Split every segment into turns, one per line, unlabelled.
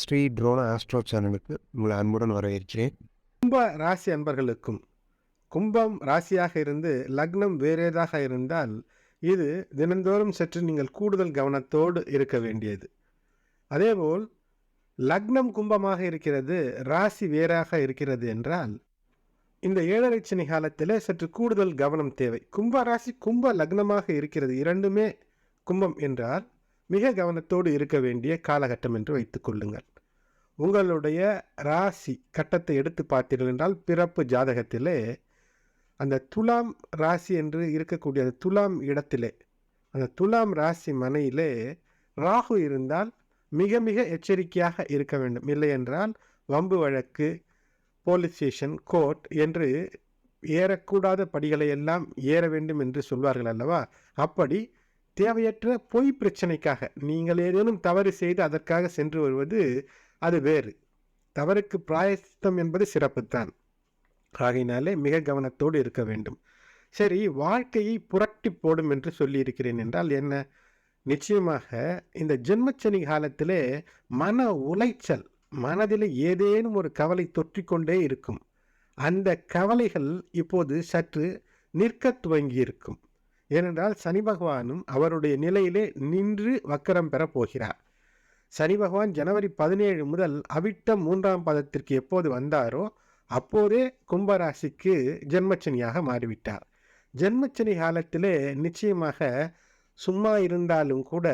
Sri ட்ரோன astro சேனலுக்கு உங்களை அன்புடன் வரவேற்கிறேன்.
கும்ப ராசி அன்பர்களுக்கும் கும்பம் ராசியாக இருந்து லக்னம் வேறேதாக இருந்தால் இது தினந்தோறும் சற்று நீங்கள் கூடுதல் கவனத்தோடு இருக்க வேண்டியது. அதேபோல் லக்னம் கும்பமாக இருக்கிறது ராசி வேறாக இருக்கிறது என்றால் இந்த ஏழரை சனி காலத்தில் சற்று கூடுதல் கவனம் தேவை. கும்ப ராசி கும்ப லக்னமாக இருக்கிறது இரண்டுமே கும்பம் என்றால் மிக கவனத்தோடு இருக்க வேண்டிய காலகட்டம் என்று வைத்துக் கொள்ளுங்கள். உங்களுடைய ராசி கட்டத்தை எடுத்து பார்த்தீர்கள் என்றால் பிறப்பு ஜாதகத்திலே அந்த துலாம் ராசி என்று இருக்கக்கூடிய அந்த துலாம் இடத்திலே அந்த துலாம் ராசி மனையிலே ராகு இருந்தால் மிக மிக எச்சரிக்கையாக இருக்க வேண்டும். இல்லை என்றால் வம்பு வழக்கு போலீஸ் ஸ்டேஷன் கோர்ட் என்று ஏறக்கூடாத படிகளை எல்லாம் ஏற வேண்டும் என்று சொல்வார்கள் அல்லவா? அப்படி தேவையற்ற பொய் பிரச்சனைக்காக நீங்கள் ஏதேனும் தவறு செய்து அதற்காக சென்று வருவது அது வேறு. தவறுக்கு பிராயசித்தம் என்பது சிறப்புத்தான். ஆகையினாலே மிக கவனத்தோடு இருக்க வேண்டும். சரி வாழ்க்கையை புரட்டி போடும் என்று சொல்லியிருக்கிறேன் என்றால் என்ன? நிச்சயமாக இந்த ஜென்மச்சனி காலத்திலே மன உளைச்சல் மனதில் ஏதேனும் ஒரு கவலை தொற்றிக்கொண்டே இருக்கும். அந்த கவலைகள் இப்போது சற்று நிற்க துவங்கி இருக்கும் ஏனென்றால் சனி பகவானும் அவருடைய நிலையிலே நின்று வக்கரம் பெறப் போகிறார். சனி பகவான் ஜனவரி பதினேழு முதல் அவிட்டம் மூன்றாம் பதத்திற்கு எப்போது வந்தாரோ அப்போதே கும்பராசிக்கு ஜென்மச்சனியாக மாறிவிட்டார். ஜென்மச்சனி காலத்திலே நிச்சயமாக சும்மா இருந்தாலும் கூட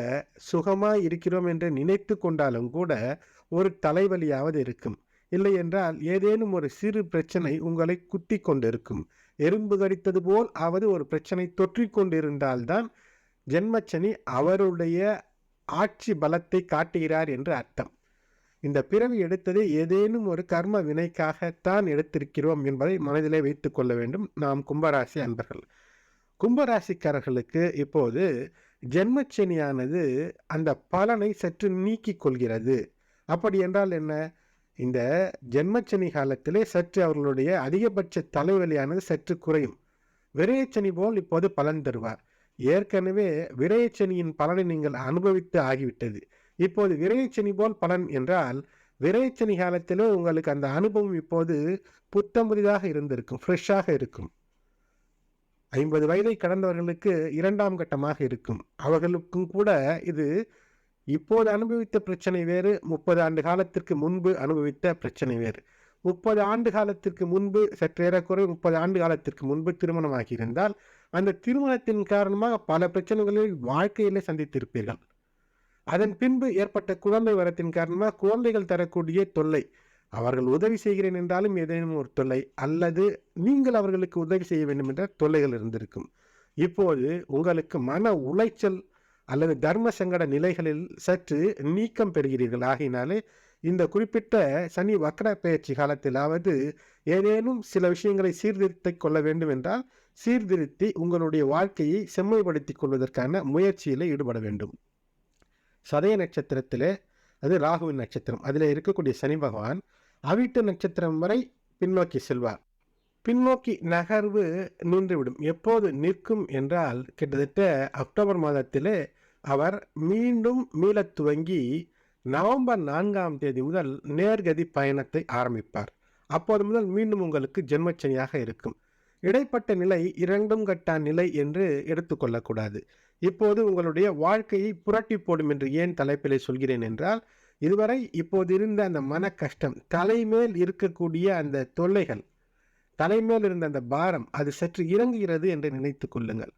சுகமாக இருக்கிறோம் என்று நினைத்து கொண்டாலும் கூட ஒரு தலைவலியாவது இருக்கும். இல்லை என்றால் ஏதேனும் ஒரு சிறு பிரச்சனை உங்களை குத்தி கொண்டிருக்கும். எறும்பு கடித்தது போல் அவது ஒரு பிரச்சனை தொற்றிக்கொண்டிருந்தால்தான் ஜென்மச்சனி அவருடைய ஆட்சி பலத்தை காட்டுகிறார் என்று அர்த்தம். இந்த பிறவி எடுத்தது ஏதேனும் ஒரு கர்ம வினைக்காகத்தான் எடுத்திருக்கிறோம் என்பதை மனதிலே வைத்து கொள்ள வேண்டும். நாம் கும்பராசி அன்பர்கள். கும்பராசிக்காரர்களுக்கு இப்போது ஜென்மச்சனியானது அந்த பலனை சற்று நீக்கிக் கொள்கிறது. அப்படி என்றால் என்ன? இந்த ஜென்மச்சனி காலத்திலே சற்று அவர்களுடைய அதிகபட்ச தலைவலியானது சற்று குறையும். விரையச்சனி போல் இப்போது பலன் தருவார். ஏற்கனவே விரையச்சனியின் பலனை நீங்கள் அனுபவித்து ஆகிவிட்டது. இப்போது விரையச்சனி போல் பலன் என்றால் விரைச்சனி காலத்திலே உங்களுக்கு அந்த அனுபவம் இப்போது புத்தம் புதிதாக இருந்திருக்கும் ஃப்ரெஷ்ஷாக இருக்கும். ஐம்பது வயதை கடந்தவர்களுக்கு இரண்டாம் கட்டமாக இருக்கும். அவர்களுக்கும் கூட இது இப்போது அனுபவித்த பிரச்சனை வேறு முப்பது ஆண்டு காலத்திற்கு முன்பு அனுபவித்த பிரச்சனை வேறு. முப்பது ஆண்டு காலத்திற்கு முன்பு சற்றேறக்குறை முப்பது ஆண்டு காலத்திற்கு முன்பு திருமணமாகி இருந்தால் அந்த திருமணத்தின் காரணமாக பல பிரச்சனைகளை வாழ்க்கையிலே சந்தித்திருப்பீர்கள். அதன் பின்பு ஏற்பட்ட குழந்தை வரத்தின் காரணமாக குழந்தைகள் தரக்கூடிய தொல்லை அவர்கள் உதவி செய்கிறேன் என்றாலும் ஏதேனும் ஒரு தொல்லை அல்லது நீங்கள் அவர்களுக்கு உதவி செய்ய வேண்டும் என்ற தொல்லைகள் இருந்திருக்கும். இப்போது உங்களுக்கு மன உளைச்சல் அல்லது தர்ம சங்கட நிலைகளில் சற்று நீக்கம் பெறுகிறீர்கள். ஆகினாலே இந்த குறிப்பிட்ட சனி வக்கர பயிற்சி காலத்திலாவது ஏதேனும் சில விஷயங்களை சீர்திருத்திக் கொள்ள வேண்டும் என்றால் சீர்திருத்தி உங்களுடைய வாழ்க்கையை செம்மைப்படுத்திக் கொள்வதற்கான முயற்சியில் ஈடுபட வேண்டும். சதய நட்சத்திரத்திலே அது ராகுவின் நட்சத்திரம் அதில் இருக்கக்கூடிய சனி பகவான் அவிட்ட நட்சத்திரம் வரை பின்னோக்கி செல்வார். பின்னோக்கி நகர்வு நின்றுவிடும். எப்போது நிற்கும் என்றால் கிட்டத்தட்ட அக்டோபர் மாதத்திலே அவர் மீண்டும் மீளத் துவங்கி நவம்பர் நான்காம் தேதி முதல் நேர்கதி பயணத்தை ஆரம்பிப்பார். அப்போது முதல் மீண்டும் உங்களுக்கு ஜென்மச்சனியாக இருக்கும். இடைப்பட்ட நிலை இரண்டும் கட்டா நிலை என்று எடுத்துக்கொள்ளக்கூடாது இப்போது உங்களுடைய வாழ்க்கையை புரட்டி போடும் என்று ஏன் தலைப்பிலை சொல்கிறேன் என்றால் இதுவரை இப்போது இருந்த அந்த மன கஷ்டம் தலைமேல் இருக்கக்கூடிய அந்த தொல்லைகள் தலைமேல் இருந்த அந்த பாரம் அது சற்று இறங்குகிறது என்று நினைத்து கொள்ளுங்கள்.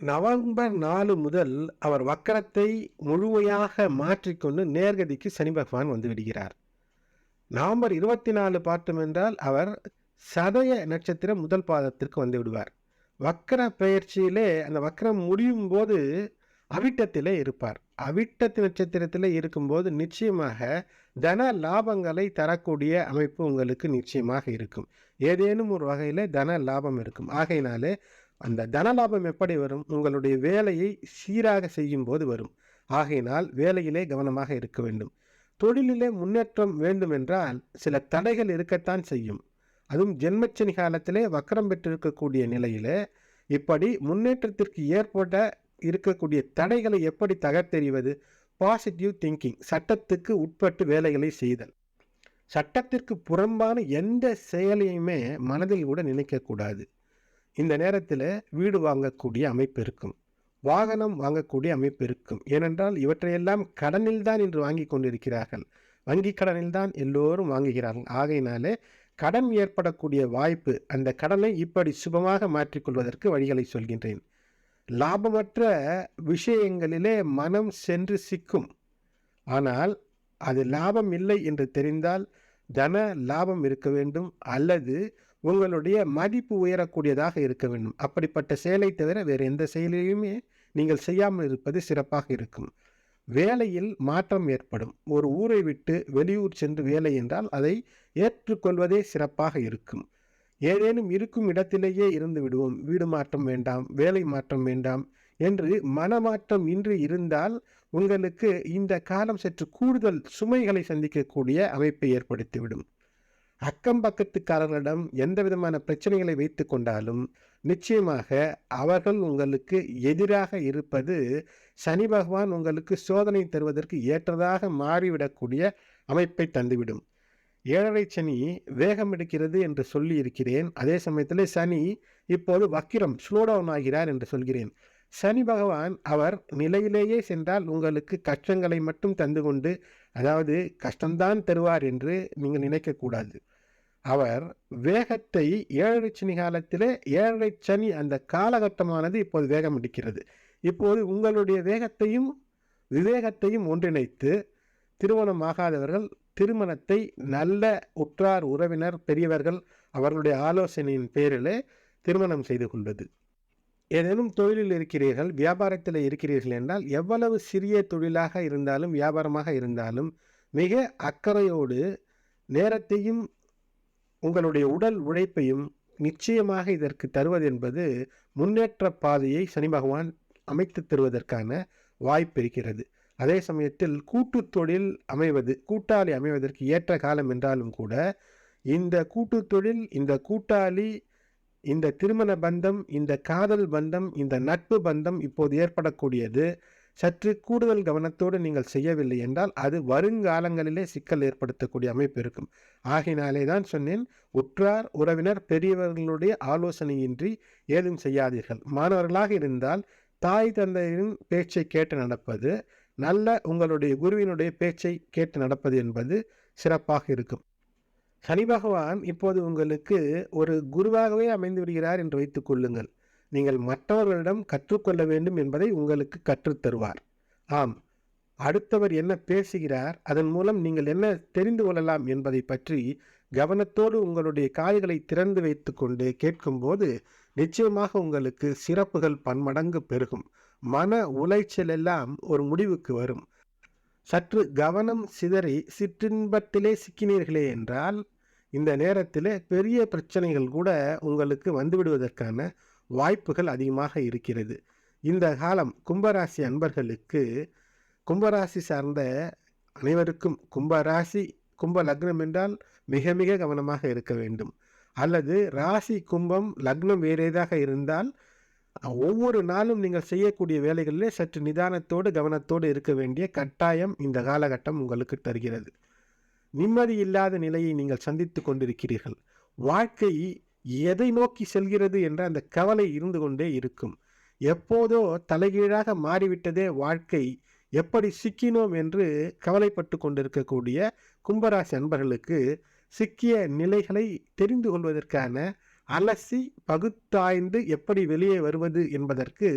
நவம்பர் நாலு முதல் அவர் வக்கரத்தை முழுமையாக மாற்றிக்கொண்டு நேர்கதிக்கு சனி பகவான் வந்து விடுகிறார். நவம்பர் இருபத்தி நாலு பார்த்தோம் என்றால் அவர் சதய நட்சத்திரம் முதல் பாதத்திற்கு வந்து விடுவார். வக்கர பயிற்சியிலே அந்த வக்கரம் முடியும் போது அவிட்டத்திலே இருப்பார். அவிட்டத்து நட்சத்திரத்தில் இருக்கும்போது நிச்சயமாக தன லாபங்களை தரக்கூடிய அமைப்பு உங்களுக்கு நிச்சயமாக இருக்கும். ஏதேனும் ஒரு வகையில் தன லாபம் இருக்கும். ஆகையினாலே அந்த தனலாபம் எப்படி வரும்? உங்களுடைய வேலையை சீராக செய்யும் போது வரும். ஆகையினால் வேலையிலே கவனமாக இருக்க வேண்டும். தொழிலிலே முன்னேற்றம் வேண்டுமென்றால் சில தடைகள் இருக்கத்தான் செய்யும். அதுவும் ஜென்மச்சனி காலத்திலே வக்கரம் பெற்றிருக்கக்கூடிய நிலையிலே இப்படி முன்னேற்றத்திற்கு ஏற்பட்ட இருக்கக்கூடிய தடைகளை எப்படி தகர்த்தெறிவது? பாசிட்டிவ் திங்கிங் சட்டத்துக்கு உட்பட்டு வேலைகளை செய்தல். சட்டத்திற்கு புறம்பான எந்த செயலையுமே மனதில் கூட நினைக்கக்கூடாது. இந்த நேரத்தில் வீடு வாங்கக்கூடிய அமைப்பு இருக்கும். வாகனம் வாங்கக்கூடிய அமைப்பு இருக்கும். ஏனென்றால் இவற்றையெல்லாம் கடனில் தான் இன்று வாங்கி கொண்டிருக்கிறார்கள். வங்கி கடனில் தான் எல்லோரும் வாங்குகிறார்கள். ஆகையினாலே கடன் ஏற்படக்கூடிய வாய்ப்பு அந்த கடனை இப்படி சுபமாக மாற்றிக்கொள்வதற்கு வழிகளை சொல்கின்றேன். லாபமற்ற விஷயங்களிலே மனம் சென்று சிக்கும். ஆனால் அது லாபம் இல்லை என்று தெரிந்தால் தன லாபம் இருக்க வேண்டும். அல்லது உங்களுடைய மதிப்பு உயரக்கூடியதாக இருக்க வேண்டும். அப்படிப்பட்ட செயலை தவிர வேறு எந்த செயலையுமே நீங்கள் செய்யாமல் இருப்பது சிறப்பாக இருக்கும். வேலையில் மாற்றம் ஏற்படும். ஒரு ஊரை விட்டு வெளியூர் சென்று வேலை என்றால் அதை ஏற்றுக்கொள்வதே சிறப்பாக இருக்கும். ஏதேனும் இருக்கும் இடத்திலேயே இருந்து விடுவோம். வீடு மாற்றம் வேண்டாம் வேலை மாற்றம் வேண்டாம் என்று மனமாற்றம் இன்றி இருந்தால் உங்களுக்கு இந்த காலம் சற்று கூடுதல் சுமைகளை சந்திக்கக்கூடிய அமைப்பை ஏற்படுத்திவிடும். அக்கம் பக்கத்துக்காரர்களிடம் எந்த விதமான பிரச்சனைகளை வைத்து கொண்டாலும் நிச்சயமாக அவர்கள் உங்களுக்கு எதிராக இருப்பது சனி பகவான் உங்களுக்கு சோதனை தருவதற்கு ஏற்றதாக மாறிவிடக்கூடிய அமைப்பை தந்துவிடும். ஏழரை சனி வேகம் எடுக்கிறது என்று சொல்லி இருக்கிறேன் அதே சமயத்தில் சனி இப்போது வக்கிரம் ஸ்லோடவுன் ஆகிறார் என்று சொல்கிறேன். சனி பகவான் அவர் நிலையிலேயே சென்றால் உங்களுக்கு கஷ்டங்களை மட்டும் தந்து கொண்டு அதாவது கஷ்டம்தான் தருவார் என்று நீங்கள் நினைக்கக்கூடாது. அவர் வேகத்தை ஏழரை சனி காலத்திலே ஏழரை சனி அந்த காலகட்டமானது இப்போது வேகம் எடுக்கிறது இப்போது உங்களுடைய வேகத்தையும் விவேகத்தையும் ஒன்றிணைத்து திருமணம் ஆகாதவர்கள் திருமணத்தை நல்ல உற்றார் உறவினர் பெரியவர்கள் அவர்களுடைய ஆலோசனையின் பேரில் திருமணம் செய்து கொள்வது. ஏதேனும் தொழிலில் இருக்கிறீர்கள் வியாபாரத்தில் இருக்கிறீர்கள் என்றால் எவ்வளவு சிறிய தொழிலாக இருந்தாலும் வியாபாரமாக இருந்தாலும் மிக அக்கறையோடு நேரத்தையும் உங்களுடைய உடல் உழைப்பையும் நிச்சயமாக இதற்கு தருவது என்பது முன்னேற்ற பாதையை சனி பகவான் அமைத்து தருவதற்கான வாய்ப்பிருக்கிறது அதே சமயத்தில் கூட்டு தொழில் அமைவது கூட்டாளி அமைவதற்கு ஏற்ற காலம் என்றாலும் கூட இந்த கூட்டு தொழில் இந்த கூட்டாளி இந்த திருமண பந்தம் இந்த காதல் பந்தம் இந்த நட்பு பந்தம் இப்போது ஏற்படக்கூடியது. சற்று கூடுதல் கவனத்தோடு நீங்கள் செய்யவில்லை என்றால் அது வருங்காலங்களிலே சிக்கல் ஏற்படுத்தக்கூடிய அமைப்பு இருக்கும். ஆகினாலே தான் சொன்னேன் உற்றார் உறவினர் பெரியவர்களுடைய ஆலோசனையின்றி ஏதும் செய்யாதீர்கள். மாணவர்களாக இருந்தால் தாய் தந்தையின் பேச்சை கேட்டு நடப்பது நல்ல உங்களுடைய குருவினுடைய பேச்சை கேட்டு நடப்பது என்பது சிறப்பாக இருக்கும். சனி பகவான் இப்போது உங்களுக்கு ஒரு குருவாகவே அமைந்து விடுகிறார் என்று வைத்துக் கொள்ளுங்கள். நீங்கள் மற்றவர்களிடம் கற்றுக்கொள்ள வேண்டும் என்பதை உங்களுக்கு கற்றுத்தருவார். ஆம். அடுத்தவர் என்ன பேசுகிறார் அதன் மூலம் நீங்கள் என்ன தெரிந்து கொள்ளலாம் என்பதை பற்றி கவனத்தோடு உங்களுடைய காதுகளை திறந்து வைத்துக்கொண்டு கேட்கும்போது நிச்சயமாக உங்களுக்கு சிறப்புகள் பன்மடங்கு பெருகும். மன உளைச்சல் எல்லாம் ஒரு முடிவுக்கு வரும். சற்று கவனம் சிதறி சிற்றின்பத்திலே சிக்கினீர்களே என்றால் இந்த நேரத்தில் பெரிய பிரச்சனைகள் கூட உங்களுக்கு வந்துவிடுவதற்கான வாய்ப்புகள் அதிகமாக இருக்கிறது. இந்த காலம் கும்பராசி அன்பர்களுக்கு கும்பராசி சார்ந்த அனைவருக்கும் கும்பராசி கும்ப லக்னம் என்றால் மிக மிக கவனமாக இருக்க வேண்டும். அல்லது ராசி கும்பம் லக்னம் வேறேதாக இருந்தால் ஒவ்வொரு நாளும் நீங்கள் செய்யக்கூடிய வேலைகளிலே சற்று நிதானத்தோடு கவனத்தோடு இருக்க வேண்டிய கட்டாயம் இந்த காலகட்டம் உங்களுக்கு தருகிறது. நிம்மதி இல்லாத நிலையை நீங்கள் சந்தித்து கொண்டிருக்கிறீர்கள். வாழ்க்கை எதை நோக்கி செல்கிறது என்ற அந்த கவலை இருந்து கொண்டே இருக்கும். எப்போதோ தலைகீழாக மாறிவிட்டதே வாழ்க்கை. எப்படி சிக்கினோம் என்று கவலைப்பட்டு கொண்டிருக்கக்கூடிய கும்பராசி அன்பர்களுக்கு சிக்கிய நிலைகளை தெரிந்து கொள்வதற்கான அலசி பகுத்தாய்ந்து எப்படி வெளியே வருவது என்பதற்கு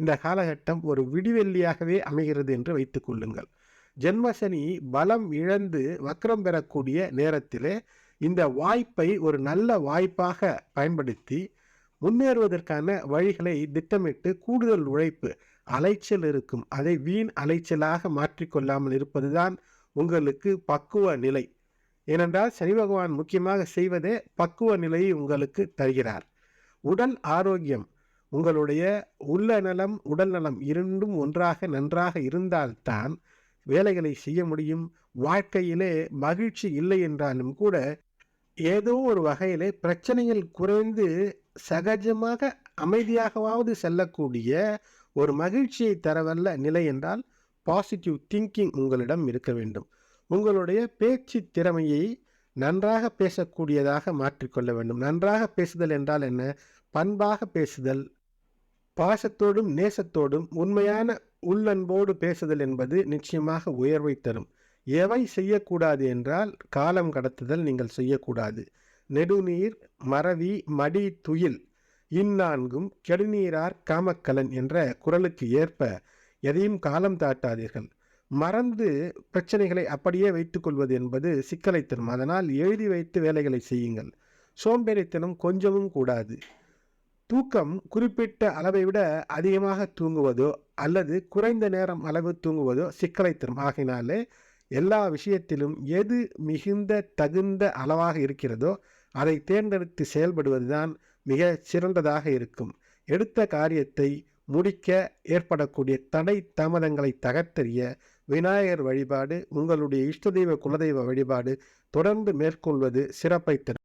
இந்த காலகட்டம் ஒரு விடிவெள்ளியாகவே அமைகிறது என்று வைத்துக்கொள்ளுங்கள் ஜென்மசனி பலம் இழந்து வக்ரம் பெறக்கூடிய நேரத்திலே இந்த வாய்ப்பை ஒரு நல்ல வாய்ப்பாக பயன்படுத்தி முன்னேறுவதற்கான வழிகளை திட்டமிட்டு கூடுதல் உழைப்பு அலைச்சல் இருக்கும். அதை வீண் அலைச்சலாக மாற்றிக்கொள்ளாமல் இருப்பதுதான் உங்களுக்கு பக்குவ நிலை. ஏனென்றால் சனி பகவான் முக்கியமாக செய்வதே பக்குவ நிலையை உங்களுக்கு தருகிறார். உடல் ஆரோக்கியம் உங்களுடைய உள்ள நலம் உடல் நலம் இரண்டும் ஒன்றாக நன்றாக இருந்தால்தான் வேலைகளை செய்ய முடியும். வாழ்க்கையிலே மகிழ்ச்சி இல்லை என்றாலும் கூட ஏதோ ஒரு வகையில் பிரச்சனைகள் குறைந்து சகஜமாக அமைதியாகவாவது செல்லக்கூடிய ஒரு மகிழ்ச்சியை தரவல்ல நிலை என்றால் பாசிட்டிவ் திங்கிங் உங்களிடம் இருக்க வேண்டும். உங்களுடைய பேச்சு திறமையை நன்றாக பேசக்கூடியதாக மாற்றிக்கொள்ள வேண்டும். நன்றாக பேசுதல் என்றால் என்ன? பண்பாக பேசுதல் பாசத்தோடும் நேசத்தோடும் உண்மையான உள்ளன்போடு பேசுதல் என்பது நிச்சயமாக உயர்வை தரும். எவை செய்யக்கூடாது என்றால் காலம் கடத்துதல் நீங்கள் செய்யக்கூடாது. நெடுநீர் மறவி மடி துயில் இந்நான்கும் கெடுநீரார் காமக்கலன் என்ற குரலுக்கு ஏற்ப எதையும் காலம் தாட்டாதீர்கள். மறந்து பிரச்சனைகளை அப்படியே வைத்துக்கொள்வது என்பது சிக்கலை தரும் அதனால் எழுதி வைத்து வேலைகளை செய்யுங்கள். சோம்பேறித்தனம் கொஞ்சமும் கூடாது. தூக்கம் குறிப்பிட்ட அளவை விட அதிகமாக தூங்குவதோ அல்லது குறைந்த நேரம் அளவு தூங்குவதோ சிக்கலை தரும் ஆகினாலே எல்லா விஷயத்திலும் எது மிகுந்த தகுந்த அளவாக இருக்கிறதோ அதை தேர்ந்தெடுத்து செயல்படுவதுதான் மிக சிறந்ததாக இருக்கும். எடுத்த காரியத்தை முடிக்க ஏற்படக்கூடிய தடை தாமதங்களை தகர்த்தெறிய விநாயகர் வழிபாடு உங்களுடைய இஷ்டதெய்வ குலதெய்வ வழிபாடு தொடர்ந்து மேற்கொள்வது சிறப்பை தரும்.